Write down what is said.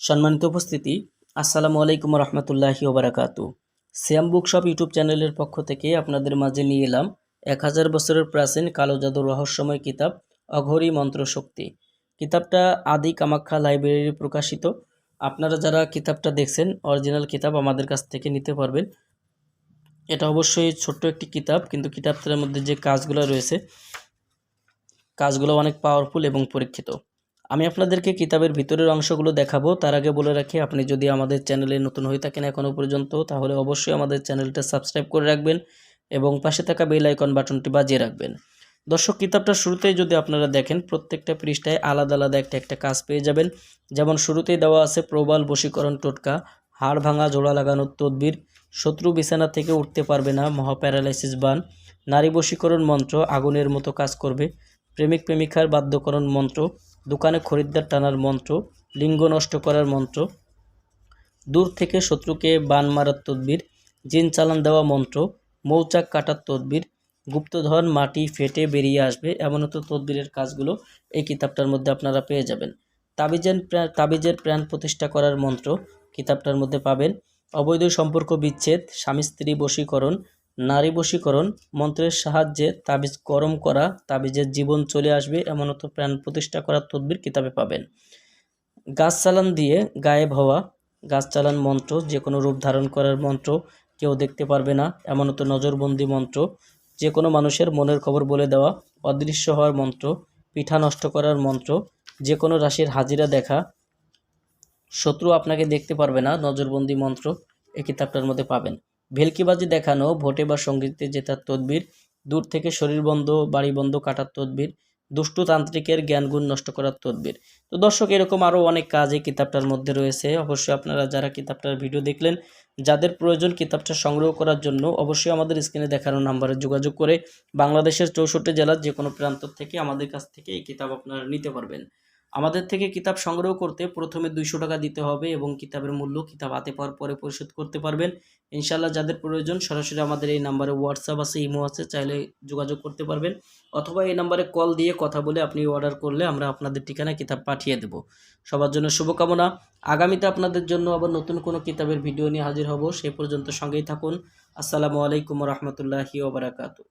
সম্মানিত উপস্থিতি, আসসালামু আলাইকুম রহমতুল্লাহি ওবরাকাতু। সিয়াম বুকশপ ইউটিউব চ্যানেলের পক্ষ থেকে আপনাদের মাঝে নিয়ে এলাম এক হাজার বছরের প্রাচীন কালো জাদু রহস্যময় কিতাব, অঘরী মন্ত্র শক্তি কিতাবটা আদি কামাখ্যা লাইব্রেরি প্রকাশিত। আপনারা যারা কিতাবটা দেখছেন, অরিজিনাল কিতাব আমাদের কাছ থেকে নিতে পারবেন। এটা অবশ্যই ছোট্ট একটি কিতাব, কিন্তু কিতাবটার মধ্যে যে কাজগুলো রয়েছে, কাজগুলো অনেক পাওয়ারফুল এবং পরীক্ষিত। আমি আপনাদেরকে কিতাবের ভিতরের অংশগুলো দেখাবো। তার আগে বলে রাখি, আপনি যদি আমাদের চ্যানেলে নতুন হয়ে থাকেন এখনও পর্যন্ত, তাহলে অবশ্যই আমাদের চ্যানেলটা সাবস্ক্রাইব করে রাখবেন এবং পাশে থাকা বেল আইকন বাটনটি বাজিয়ে রাখবেন। দর্শক, কিতাবটা শুরুতেই যদি আপনারা দেখেন, প্রত্যেকটা পৃষ্ঠায় আলাদা আলাদা একটা একটা কাজ পেয়ে যাবেন। যেমন শুরুতেই দেওয়া আছে, প্রবাল বশীকরণ টোটকা, হাড় ভাঙা, জোড়া লাগানোর তদবির, শত্রু বিছানা থেকে উঠতে পারবে না, মহাপ্যারালাইসিস বান, নারী বশীকরণ মন্ত্র, আগুনের মতো কাজ করবে। প্রেমিক প্রেমিকার বাদ্যকরণ মন্ত্র, দোকানে খরিদ্দার টানার মন্ত্র, লিঙ্গ নষ্ট করার মন্ত্র, দূর থেকে শত্রুকে বান মারার তদবির, জিন চালান দেওয়া মন্ত্র, মৌচাক কাটার তদবির, গুপ্তধন মাটি ফেটে বেরিয়ে আসবে এমনত তদবিরের কাজগুলো এই কিতাবটার মধ্যে আপনারা পেয়ে যাবেন। তাবিজের তাবিজের প্রাণ প্রতিষ্ঠা করার মন্ত্র কিতাবটার মধ্যে পাবেন। অবৈধ সম্পর্ক বিচ্ছেদ, স্বামী স্ত্রী বশীকরণ নারী বশীকরণ মন্ত্রের সাহায্যে তাবিজ গরম করা, তাবিজের জীবন চলে আসবে এমনত প্রাণ প্রতিষ্ঠা করার তদবির কিতাবে পাবেন। গাছ চালান দিয়ে গায়েব হওয়া, গাছ চালান মন্ত্র যে কোনো রূপ ধারণ করার মন্ত্র কেউ দেখতে পারবে না এমনত নজরবন্দি মন্ত্র যে কোনো মানুষের মনের খবর বলে দেওয়া, অদৃশ্য হওয়ার মন্ত্র, পিঠা নষ্ট করার মন্ত্র যে কোনো রাশির হাজিরা দেখা, শত্রু আপনাকে দেখতে পারবে না, নজরবন্দি মন্ত্র এই কিতাবটার মধ্যে পাবেন। ভেলকিবাজি দেখানো, ভোটে বা সঙ্গীতে জেতার তদবির, দূর থেকে শরীর বন্ধ, বাড়ি বন্ধ কাটার তদবির, দুষ্টু তান্ত্রিকের জ্ঞানগুণ নষ্ট করার তদবির। তো দর্শক, এরকম আরও অনেক কাজ এই কিতাবটার মধ্যে রয়েছে। অবশ্যই আপনারা যারা কিতাবটার ভিডিও দেখলেন, যাদের প্রয়োজন কিতাবটা সংগ্রহ করার জন্য, অবশ্যই আমাদের স্ক্রিনে দেখানো নাম্বারে যোগাযোগ করে বাংলাদেশের চৌষট্টি জেলার যে কোনো প্রান্ত থেকে আমাদের কাছ থেকে এই কিতাব আপনারা নিতে পারবেন। আমাদের থেকে কিতাব সংগ্রহ করতে প্রথমে দুইশো টাকা দিতে হবে এবং কিতাবের মূল্য কিতাব হাতে পাওয়ার পরে পরিশোধ করতে পারবেন। ইনশাল্লাহ যাদের প্রয়োজন সরাসরি আমাদের এই নাম্বারে হোয়াটসঅ্যাপ আছে ইমো আছে, চাইলে যোগাযোগ করতে পারবেন। অথবা এই নাম্বারে কল দিয়ে কথা বলে আপনি অর্ডার করলে আমরা আপনাদের ঠিকানায় কিতাব পাঠিয়ে দেব। সবার জন্য শুভকামনা। আগামীতে আপনাদের জন্য আবার নতুন কোনো কিতাবের ভিডিও নিয়ে হাজির হব। সে পর্যন্ত সঙ্গেই থাকুন। আসসালামু আলাইকুম রহমতুল্লাহি ওবরাকাতু